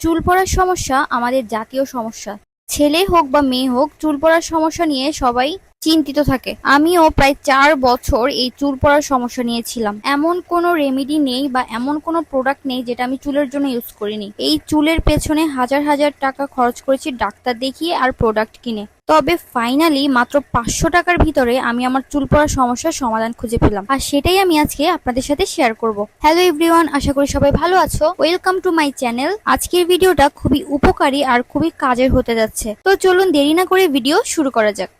চুল পড়ার সমস্যা আমাদের জাতীয় সমস্যা। ছেলে হোক বা মেয়ে হোক, চুল পড়ার সমস্যা নিয়ে সবাই চিন্তিত থাকে। আমিও প্রায় চার বছর এই চুল পড়ার সমস্যা নিয়েছিলাম। এমন কোনো রেমেডি নেই বা এমন কোনো প্রোডাক্ট নেই যেটা আমি চুলের জন্য ইউজ করিনি। এই চুলের পেছনে হাজার হাজার টাকা খরচ করেছি ডাক্তার দেখিয়ে আর প্রোডাক্ট কিনে। তবে ফাইনালি মাত্র পাঁচশো টাকার ভিতরে আমি আমার চুল পড়ার সমস্যার সমাধান খুঁজে পেলাম। আর সেটাই আমি আজকে আপনাদের সাথে শেয়ার করব। হ্যালো এভরিওয়ান আশা করি সবাই ভালো আছো। ওয়েলকাম টু মাই চ্যানেল আজকের ভিডিওটা খুবই উপকারী আর খুবই কাজের হতে যাচ্ছে। তো চলুন দেরি না করে ভিডিও শুরু করা যাক।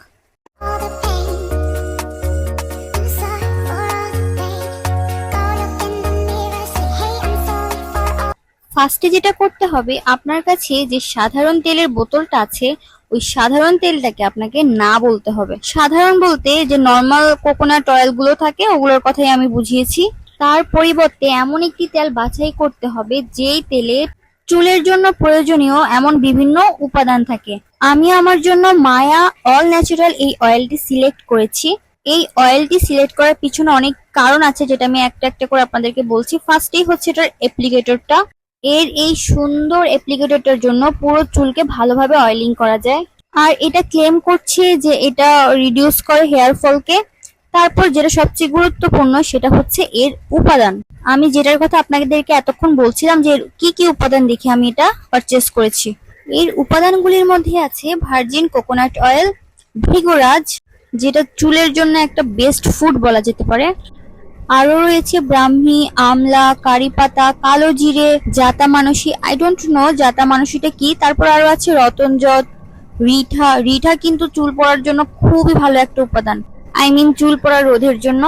ফার্স্টে যেটা করতে হবে, আপনার কাছে যে সাধারণ তেলের বোতলটা আছে, ওই সাধারণ তেলটাকে আপনাকে না বলতে হবে। সাধারণ বলতে যে নর্মাল কোকোনাট অয়েলগুলো থাকে, ওগুলোর কথাই আমি বুঝিয়েছি। তার পরিবর্তে এমন একটি তেল বাছাই করতে হবে, যেই তেলে চুলের জন্য প্রয়োজনীয় এমন বিভিন্ন উপাদান থাকে। আমি আমার জন্য মায়া অল ন্যাচারাল এই অয়েলটি সিলেক্ট করেছি। এই অয়েলটি সিলেক্ট করার পিছনে অনেক কারণ আছে, যেটা আমি একটা একটা করে আপনাদেরকে বলছি। ফার্স্টেই হচ্ছে এটার অ্যাপ্লিকেটরটা এর এই সুন্দর অ্যাপ্লিকেটরটার জন্য পুরো চুলকে ভালোভাবে অয়েলিং করা যায়। আর এটা ক্লেম করছে যে এটা রিডিউস করে হেয়ার ফলকে তারপর যেটা সবচেয়ে গুরুত্বপূর্ণ, সেটা হচ্ছে এর উপাদান। আমি যেটার কথা আপনাদেরকে এতক্ষণ বলছিলাম যে কি কি উপাদান দেখে আমি এটা পারচেস করেছি। এর উপাদানগুলির মধ্যে আছে ভার্জিন কোকোনাট অয়েল ভিগোরাজ, যেটা চুলের জন্য একটা বেস্ট ফুড বলা যেতে পারে। আরও রয়েছে ব্রাহ্মী, আমলা, কারি পাতা, কালো জিরে, জাতা মানসী আই ডোন্ট নো জাতা মানসীটা কি। তারপর আরও আছে রতনজট রিঠা। রিঠা কিন্তু চুল পড়ার জন্য খুবই ভালো একটা উপাদান। আই মিন চুল পড়া রোধের জন্য।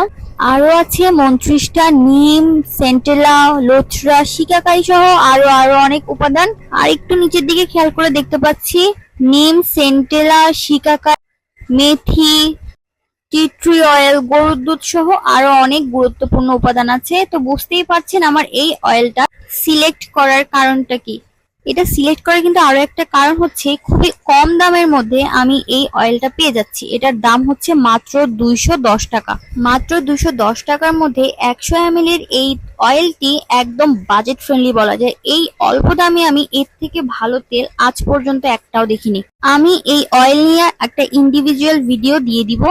আরও আছে মন্ত্রিষ্টা নিম, সেন্টেলা, লোথরা, শিকাকাই সহ আরও আরও অনেক উপাদান। আর একটু নিচের দিকে খেয়াল করে দেখতে পাচ্ছি। নিম, সেন্টেলা, শিকাকাই, মেথি টি ট্রি অয়েল, গরুর দুধ সহ আরও অনেক গুরুত্বপূর্ণ উপাদান আছে। তো বুঝতেই পারছেন আমার এই অয়েলটা সিলেক্ট করার কারণটা কি? এটা সিলেক্ট করার কিন্তু আরও একটা কারণ হচ্ছে খুবই কম দামের মধ্যে আমি এই অয়েলটা পেয়ে যাচ্ছি। এটার দাম হচ্ছে মাত্র দুইশো দশ টাকা। মাত্র দুইশো দশ টাকার মধ্যে একশো এম এর এই অয়েলটি একদম বাজেট ফ্রেন্ডলি বলা যায়। এই অল্প দামে আমি এর থেকে ভালো তেল আজ পর্যন্ত একটাও দেখিনি। আমি এই অয়েল নিয়ে একটা ইন্ডিভিজুয়াল ভিডিও দিয়ে দিব।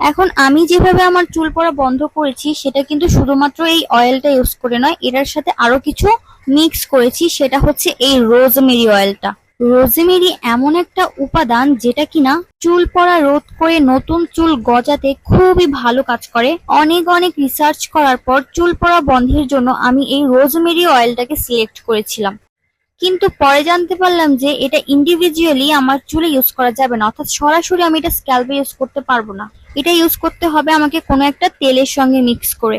এখন আমি যেভাবে আমার চুল পড়া বন্ধ করেছি, সেটা কিন্তু শুধুমাত্র এই অয়েলটা ইউজ করে নয়, এটার সাথে আরও কিছু মিক্স করেছি, সেটা হচ্ছে এই রোজমেরি অয়েলটা রোজমেরি এমন একটা উপাদান যেটা কিনা চুল পড়া রোধ করে নতুন চুল গজাতে খুবই ভালো কাজ করে। অনেক অনেক রিসার্চ করার পর চুল পড়া বন্ধের জন্য আমি এই রোজমেরি অয়েলটাকে সিলেক্ট করেছিলাম। কিন্তু পরে জানতে পারলাম যে এটা ইন্ডিভিজুয়ালি আমার চুলে ইউজ করা যাবে না, অর্থাৎ সরাসরি আমি এটা স্ক্যাল্পে ইউজ করতে পারব না। এটা ইউজ করতে হবে আমাকে কোনো একটা তেলের সঙ্গে মিক্স করে।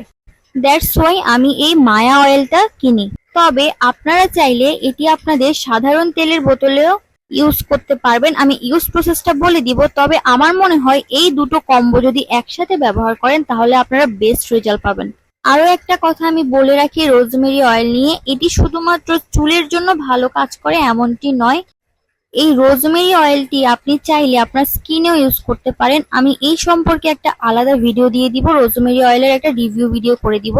দ্যাটস ওয়াই আমি এই মায়া অয়েলটা কিনি। তবে আপনারা চাইলে এটি আপনাদের সাধারণ তেলের বোতলেও ইউজ করতে পারবেন। আমি ইউজ প্রসেসটা বলে দিব, তবে আমার মনে হয় এই দুটো কম্বো যদি একসাথে ব্যবহার করেন, তাহলে আপনারা বেস্ট রেজাল্ট পাবেন। আরও একটা কথা আমি বলে রাখি রোজমেরি অয়েল নিয়ে। এটি শুধুমাত্র চুলের জন্য ভালো কাজ করে, এমনটি নয়। এই রোজমেরি অয়েলটি আপনি চাইলে আপনার স্কিনেও ইউজ করতে পারেন। আমি এই সম্পর্কে একটা আলাদা ভিডিও দিয়ে দিব রোজমেরি অয়েলের একটা রিভিউ ভিডিও করে দিব।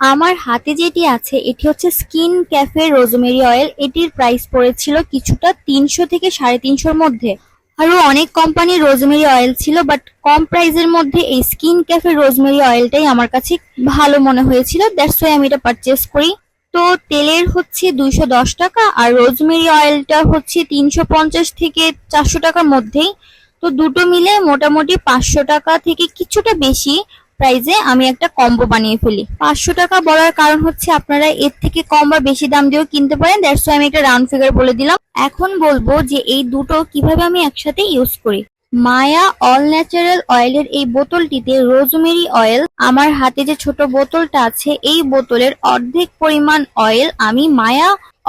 আমার হাতে যেটি আছে, এটি হচ্ছে স্কিন ক্যাফে রোজমেরি অয়েল। এটির প্রাইস পড়েছিল কিছুটা তিনশো থেকে সাড়ে তিনশোর মধ্যে। আরও অনেক কোম্পানির রোজমেরি অয়েল ছিল বাট কম প্রাইসের মধ্যে এই স্কিন ক্যাফে রোজমেরি অয়েলটাই আমার কাছে ভালো মনে হয়েছিল। দ্যাটস ওয়াই আমি এটা পারচেস করি। তো তেলের হচ্ছে দুইশো দশ টাকা, আর রোজমেরি অয়েলটা হচ্ছে তিনশো পঞ্চাশ থেকে চারশো টাকার মধ্যেই। তো দুটো মিলে মোটামুটি পাঁচশো টাকা থেকে কিছুটা বেশি। প্রাইজে আমি একটা কম্বো বানিয়ে ফেলি। পাঁচশো টাকা বলার কারণ হচ্ছে আপনারা এর থেকে কম বা বেশি দাম দিয়েও কিনতে পারেন। দ্যাটস আমি একটা রাউন্ড ফিগার বলে দিলাম। এখন বলব যে এই দুটো কীভাবে আমি একসাথে ইউজ করি। মায়া অল ন্যাচারাল অয়েলের এই বোতলটিতে রোজমেরি অয়েল আমার হাতে যে ছোট বোতলটা আছে, এই বোতলের অর্ধেক পরিমাণ অয়েল আমি মায়া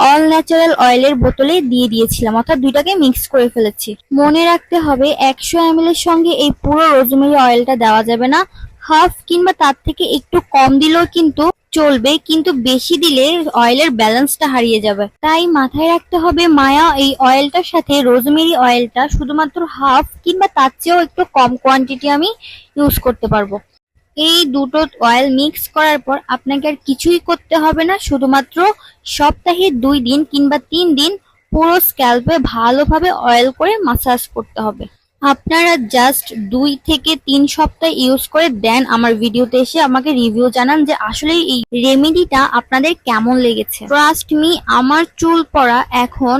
অল ন্যাচারাল অয়েলের বোতলে দিয়ে দিয়েছিলাম। অর্থাৎ দুইটাকে মিক্স করে ফেলেছি। মনে রাখতে হবে, একশো এম এর সঙ্গে এই পুরো রোজমেরি অয়েলটা দেওয়া যাবে না। হাফ কিংবা তার থেকে একটু কম দিলেও কিন্তু চলবে, কিন্তু বেশি দিলে অয়েলের ব্যালেন্সটা হারিয়ে যাবে। তাই মাথায় রাখতে হবে মায়া, এই অয়েলটার সাথে রোজমেরি অয়েলটা শুধুমাত্র হাফ কিংবা তার চেয়েও একটু কম কোয়ান্টিটি আমি ইউজ করতে পারব। এই দুটো অয়েল মিক্স করার পর আপনাকে আর কিছুই করতে হবে না, শুধুমাত্র সপ্তাহে দুই দিন কিংবা তিন দিন পুরো স্ক্যাল্পে ভালোভাবে অয়েল করে মাসাজ করতে হবে। আপনারা জাস্ট দুই থেকে তিন সপ্তাহ ইউজ করে দেন আমার ভিডিওতে এসে আমাকে রিভিউ জানান যে আসলে এই রেমেডিটা আপনাদের কেমন লেগেছে। ট্রাস্ট মি আমার চুল পড়া এখন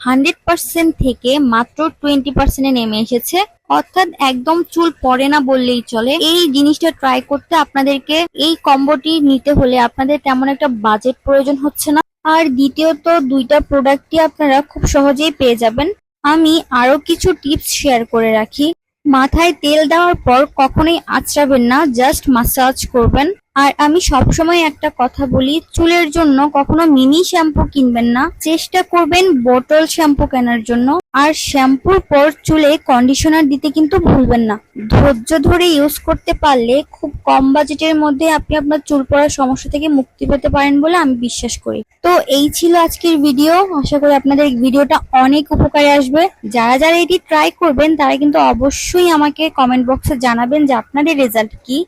হান্ড্রেড পার্সেন্ট থেকে মাত্র টোয়েন্টি পার্সেন্টে নেমে এসেছে। অর্থাৎ একদম চুল পড়ে না বললেই চলে। এই জিনিসটা ট্রাই করতে আপনাদেরকে এই কম্বোটি নিতে হলে আপনাদের তেমন একটা বাজেট প্রয়োজন হচ্ছে না। আর দ্বিতীয়ত দুইটা প্রোডাক্টই আপনারা খুব সহজেই পেয়ে যাবেন। আমি আরও কিছু টিপস শেয়ার করে রাখি। মাথায় তেল দেওয়ার পর কখনোই আঁচড়াবেন না, জাস্ট মাসাজ করবেন। আর আমি সবসময় একটা কথা বলি, চুলের জন্য কখনো মিনি শ্যাম্পু কিনবেন না। চেষ্টা করবেন বোতল শ্যাম্পু কেনার জন্য। আর শ্যাম্পুর পর চুলে কন্ডিশনার দিতে কিন্তু ভুলবেন না। ধৈর্য ধরে ইউজ করতে পারলে খুব কম বাজেটের মধ্যে আপনি আপনার চুল পড়ার সমস্যা থেকে মুক্তি পেতে পারেন বলে আমি বিশ্বাস করি। তো এই ছিল আজকের ভিডিও আশা করি আপনাদের ভিডিওটা অনেক উপকারে আসবে। যারা যারা এটি ট্রাই করবেন, তারা কিন্তু অবশ্যই আমাকে কমেন্ট বক্সে জানাবেন যে আপনাদের রেজাল্ট কি।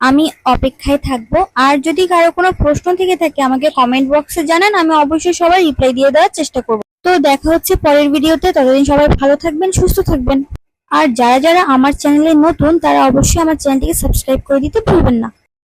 আমি অপেক্ষায় থাকব। আর যদি কারও কোনো প্রশ্ন থেকে থাকে, আমাকে কমেন্ট বক্সে জানান, আমি অবশ্যই সবাই রিপ্লাই দিয়ে দেওয়ার চেষ্টা করব। তো দেখা হচ্ছে পরের ভিডিওতে ততদিন সবাই ভালো থাকবেন, সুস্থ থাকবেন। আর যারা যারা আমার চ্যানেলে নতুন, তারা অবশ্যই আমার চ্যানেলটিকে সাবস্ক্রাইব করে দিতে ভুলবেন না।